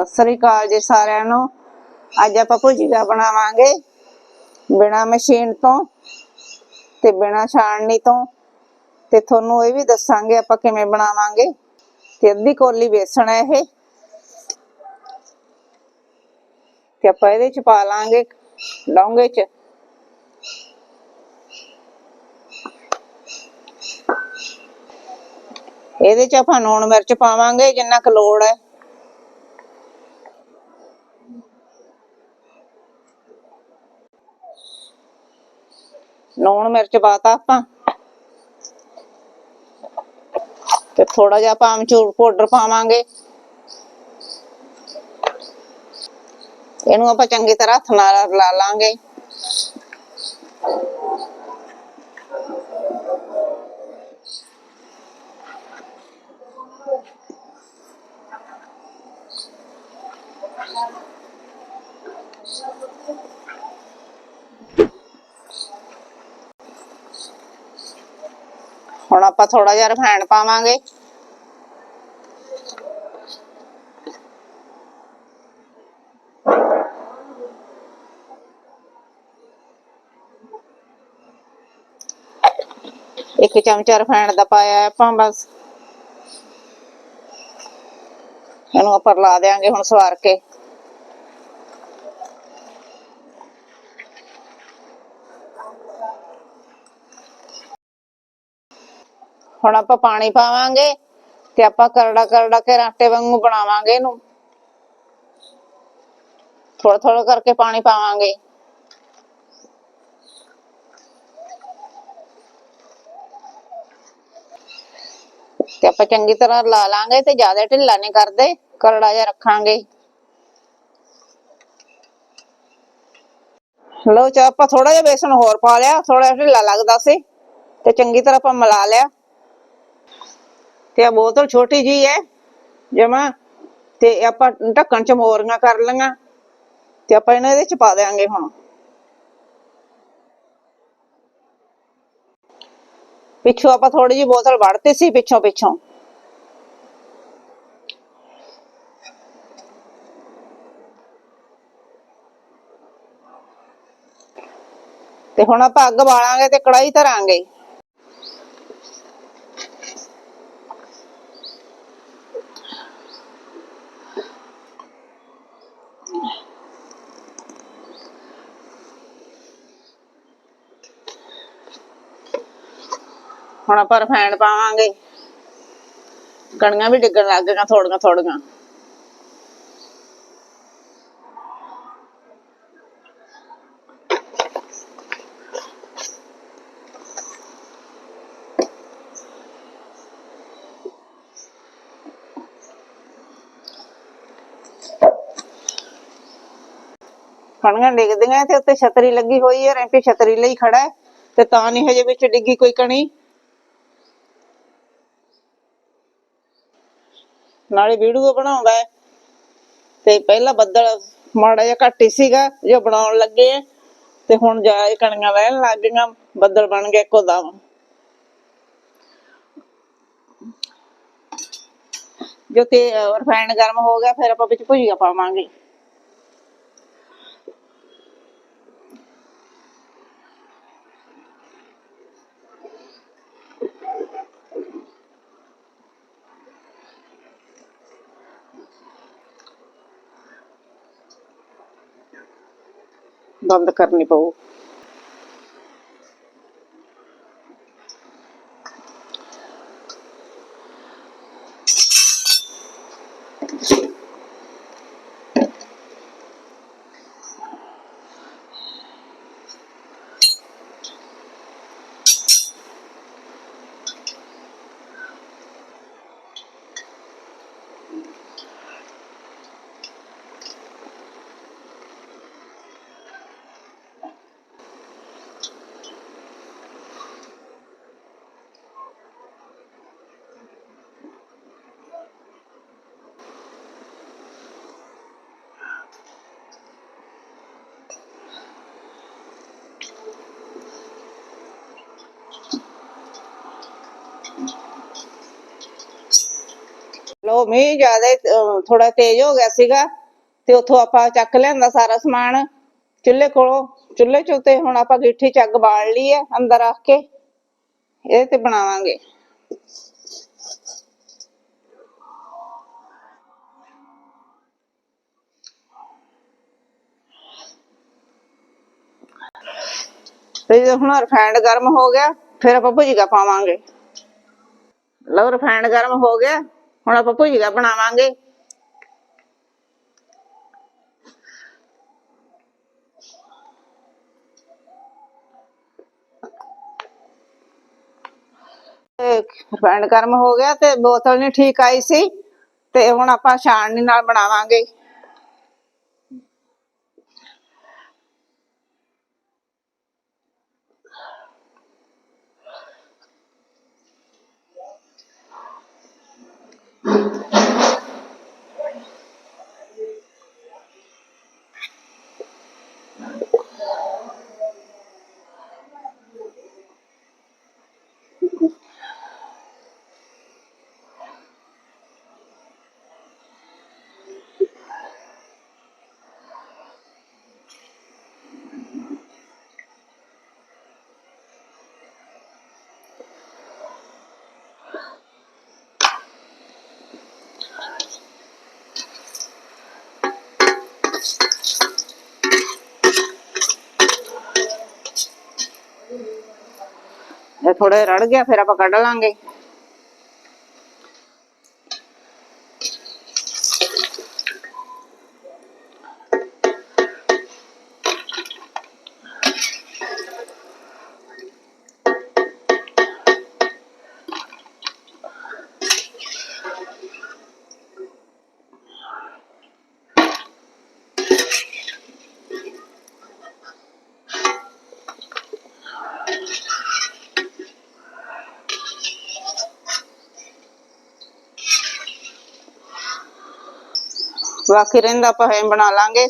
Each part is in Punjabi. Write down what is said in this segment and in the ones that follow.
ਸਤਿ ਸ੍ਰੀ ਅਕਾਲ ਜੀ ਸਾਰਿਆਂ ਨੂੰ। ਅੱਜ ਆਪਾਂ ਭੁਜੀਆ ਬਣਾਵਾਂਗੇ ਬਿਨਾ ਮਸ਼ੀਨ ਤੋਂ ਤੇ ਬਿਨਾ ਛਾਣਨੀ ਤੋਂ। ਤੇ ਤੁਹਾਨੂੰ ਇਹ ਵੀ ਦੱਸਾਂਗੇ ਆਪਾਂ ਕਿਵੇਂ ਬਣਾਵਾਂਗੇ। ਤੇ ਅੱਧੀ ਕੋਲੀ ਬੇਸਣ ਹੈ ਇਹ। ਤੇ ਆਪਾਂ ਇਹਦੇ ਚ ਪਾ ਲਾਂਗੇ ਡੋਂਗੇ ਚ। ਇਹਦੇ ਚ ਆਪਾਂ ਨੂਣ ਮਿਰਚ ਪਾਵਾਂਗੇ ਜਿੰਨਾ ਕੁ ਲੋੜ ਹੈ। ਲੂਣ ਮਿਰਚ ਪਾਤਾ ਆਪਾਂ। ਤੇ ਥੋੜਾ ਜਿਹਾ ਆਪਾਂ ਅਮਚੂਰ ਪਾਊਡਰ ਪਾਵਾਂਗੇ। ਇਹਨੂੰ ਆਪਾਂ ਚੰਗੀ ਤਰ੍ਹਾਂ ਹੱਥ ਨਾਲ ਲਾ ਲਾਂਗੇ ਹੁਣ ਆਪਾਂ ਥੋੜਾ ਜਿਹਾ ਰਿਫਾਈਂਡ ਪਾਵਾਂਗੇ। ਇੱਕ ਚਮਚਾ ਰਿਫਾਈਂਡ ਦਾ ਪਾਇਆ ਆਪਾਂ, ਬਸ। ਇਹਨੂੰ ਆਪਾਂ ਲਾ ਦੇਾਂਗੇ ਹੁਣ ਸਵਾਰ ਕੇ। ਹੁਣ ਆਪਾਂ ਪਾਣੀ ਪਾਵਾਂਗੇ ਤੇ ਆਪਾਂ ਕਰੜਾ ਕਰੜਾ ਕੇ ਆਟੇ ਵਾਂਗੂ ਬਣਾਵਾਂਗੇ ਇਹਨੂੰ। ਥੋੜਾ ਥੋੜਾ ਕਰਕੇ ਪਾਣੀ ਪਾਵਾਂਗੇ। ਤੇ ਆਪਾਂ ਚੰਗੀ ਤਰ੍ਹਾਂ ਲਾ ਲਾਂਗੇ ਤੇ ਜ਼ਿਆਦਾ ਢਿੱਲਾ ਨਹੀਂ ਕਰਦੇ, ਕਰੜਾ ਜਿਹਾ ਰੱਖਾਂਗੇ। ਲੋ ਚਾ ਆਪਾਂ ਥੋੜਾ ਜਿਹਾ ਬੇਸਨ ਹੋਰ ਪਾ ਲਿਆ ਥੋੜਾ ਜਿਹਾ ਢਿੱਲਾ ਲੱਗਦਾ ਸੀ ਤੇ ਚੰਗੀ ਤਰ੍ਹਾਂ ਆਪਾਂ ਮਿਲਾ ਲਿਆ। ਤੇ ਆ ਬੋਤਲ ਛੋਟੀ ਜੀ ਹੈ, ਜਮਾ, ਤੇ ਆਪਾਂ ਢੱਕਣ ਚ ਮੋਰੀਆਂ ਕਰ ਲਈਆਂ, ਤੇ ਆਪਾਂ ਇਹਨਾਂ ਇਹਦੇ ਚ ਪਾ ਦੇਾਂਗੇ ਹੁਣ। ਪਿੱਛੋਂ ਆਪਾਂ ਥੋੜੀ ਜੀ ਬੋਤਲ ਵੜਤੀ ਸੀ ਪਿੱਛੋਂ ਪਿੱਛੋਂ। ਤੇ ਹੁਣ ਆਪਾਂ ਅੱਗ ਬਾਲਾਂਗੇ ਤੇ ਕੜਾਈ ਧਰਾਂਗੇ। ਹੁਣ ਆਪਾਂ ਰਿਫਾਈਂਡ ਪਾਵਾਂਗੇ। ਕਣੀਆਂ ਵੀ ਡਿੱਗਣ ਲੱਗ ਗਈਆਂ, ਥੋੜੀਆਂ ਥੋੜੀਆਂ। ਕਣੀਆਂ ਡਿੱਗਦੀਆਂ ਤੇ ਉੱਤੇ ਛਤਰੀ ਲੱਗੀ ਹੋਈ ਹੈ, ਰੈਂਪੀ ਛਤਰੀ ਲਈ ਖੜਾ ਹੈ ਤੇ ਤਾਂ ਨਹੀਂ ਹਜੇ ਵਿੱਚ ਡਿੱਗੀ ਕੋਈ ਕਣੀ। ਨਾਲੇ ਵੀਡੀਓ ਬਣਾਉਂਦਾ ਹੈ। ਤੇ ਪਹਿਲਾਂ ਬੱਦਲ ਮਾੜਾ ਜਿਹਾ ਘੱਟ ਹੀ ਸੀਗਾ, ਜੋ ਬਣਾਉਣ ਲੱਗੇ ਆ। ਤੇ ਹੁਣ ਜਾ ਇਹ ਕਣੀਆਂ ਵਹਿਣ ਲੱਗ ਗਈਆਂ, ਬੱਦਲ ਬਣ ਗਿਆ ਇੱਕੋ ਦਮ। ਜੋ ਤੇ ਰਿਫਾਈਨ ਗਰਮ ਹੋ ਗਿਆ, ਫਿਰ ਆਪਾਂ ਵਿੱਚ ਭੁਜੀਆ ਪਾਵਾਂਗੇ। on the carnival. ਲੋ, ਮੀਂਹ ਜ਼ਿਆਦਾ ਥੋੜਾ ਤੇਜ਼ ਹੋ ਗਿਆ ਸੀਗਾ ਤੇ ਉੱਥੋਂ ਆਪਾਂ ਚੱਕ ਲਿਆਂਦਾ ਸਾਰਾ ਸਮਾਨ ਚੁੱਲ੍ਹੇ ਕੋਲੋਂ, ਚੁੱਲ੍ਹੇ ਚ ਤੇ ਹੁਣ ਆਪਾਂ ਗਿੱਠੀ ਚ ਬਾਲ ਲਈ ਹੈ, ਅੰਦਰ ਰੱਖ ਕੇ ਇਹਦੇ ਤੇ ਬਣਾਵਾਂਗੇ। ਤੇ ਜਦੋਂ ਹੁਣ ਰਿਫਾਈਂਡ ਗਰਮ ਹੋ ਗਿਆ, ਫਿਰ ਆਪਾਂ ਭੁਜੀਆ ਪਾਵਾਂਗੇ। ਲਓ ਰਿਫਾਈਂਡ ਗਰਮ ਹੋ ਗਿਆ। ਹੁਣ ਆਪਾਂ ਭੁਜੀਆ ਬਣਾਵਾਂਗੇ। ਰਿਫਾਈਂਡ ਗਰਮ ਹੋ ਗਿਆ ਤੇ ਬੋਤਲ ਨਹੀਂ ਠੀਕ ਆਈ ਸੀ। ਤੇ ਹੁਣ ਆਪਾਂ ਛਾਣਨੀ ਨਾਲ ਬਣਾਵਾਂਗੇ। ਇਹ ਥੋੜਾ ਰੜ ਗਿਆ ਫਿਰ ਆਪਾਂ ਕੱਢ ਲਾਂਗੇ। ਬਾਕੀ ਰਹਿੰਦਾ ਆਪਾਂ ਐਂ ਬਣਾ ਲਾਂਗੇ।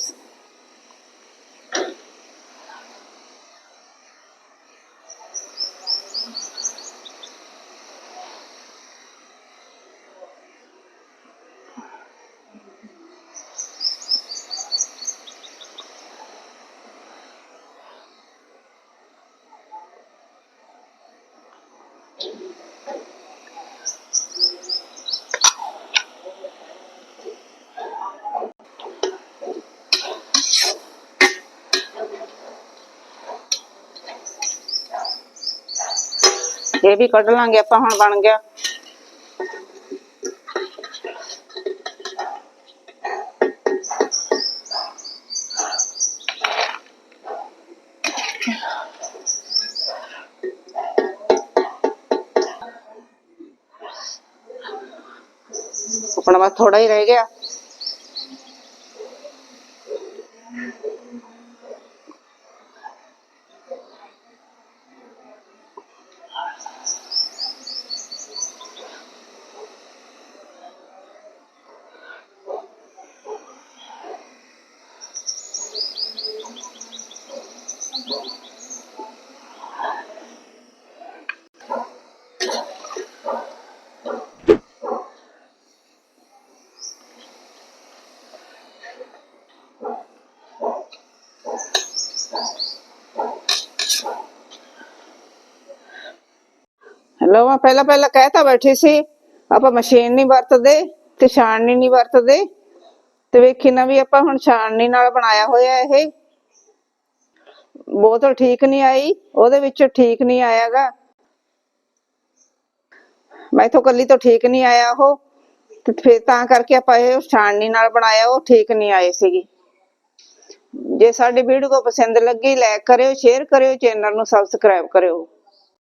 ਇਹ ਵੀ ਕੱਢ ਲਾਂਗੇ ਆਪਾਂ ਹੁਣ ਬਣ ਗਿਆ ਆਪਣਾ ਬਸ ਥੋੜਾ ਹੀ ਰਹਿ ਗਿਆ ਲੋ ਮੈਂ ਪਹਿਲਾਂ ਪਹਿਲਾਂ ਕਹਿਤਾ ਬੈਠੀ ਸੀ ਆਪਾਂ ਮਸ਼ੀਨ ਨਹੀਂ ਵਰਤਦੇ ਤੇ ਛਾਣਨੀ ਨਹੀਂ ਵਰਤਦੇ ਤੇ ਵੇਖੀ ਨਾ ਵੀ ਆਪਾਂ ਹੁਣ ਛਾਣਨੀ ਨਾਲ ਬਣਾਇਆ ਹੋਇਆ ਇਹ ਬੋਤਲ ਠੀਕ ਨਹੀਂ ਆਈ, ਉਹਦੇ ਵਿੱਚ ਠੀਕ ਨਹੀਂ ਆਇਆਗਾ। ਮੈਥੋਂ ਕੱਲੀ ਤੋਂ ਠੀਕ ਨਹੀਂ ਆਇਆ ਉਹ, ਤੇ ਫਿਰ ਤਾਂ ਕਰਕੇ ਆਪਾਂ ਇਹ ਛਾਣਨੀ ਨਾਲ ਬਣਾਇਆ, ਉਹ ਠੀਕ ਨਹੀਂ ਆਏ ਸੀਗੀ। ਜੇ ਸਾਡੀ ਵੀਡੀਓ ਪਸੰਦ ਲੱਗੀ ਲਾਈਕ ਕਰਿਓ ਸ਼ੇਅਰ ਕਰਿਓ ਚੈਨਲ ਨੂੰ ਸਬਸਕ੍ਰਾਈਬ ਕਰਿਓ।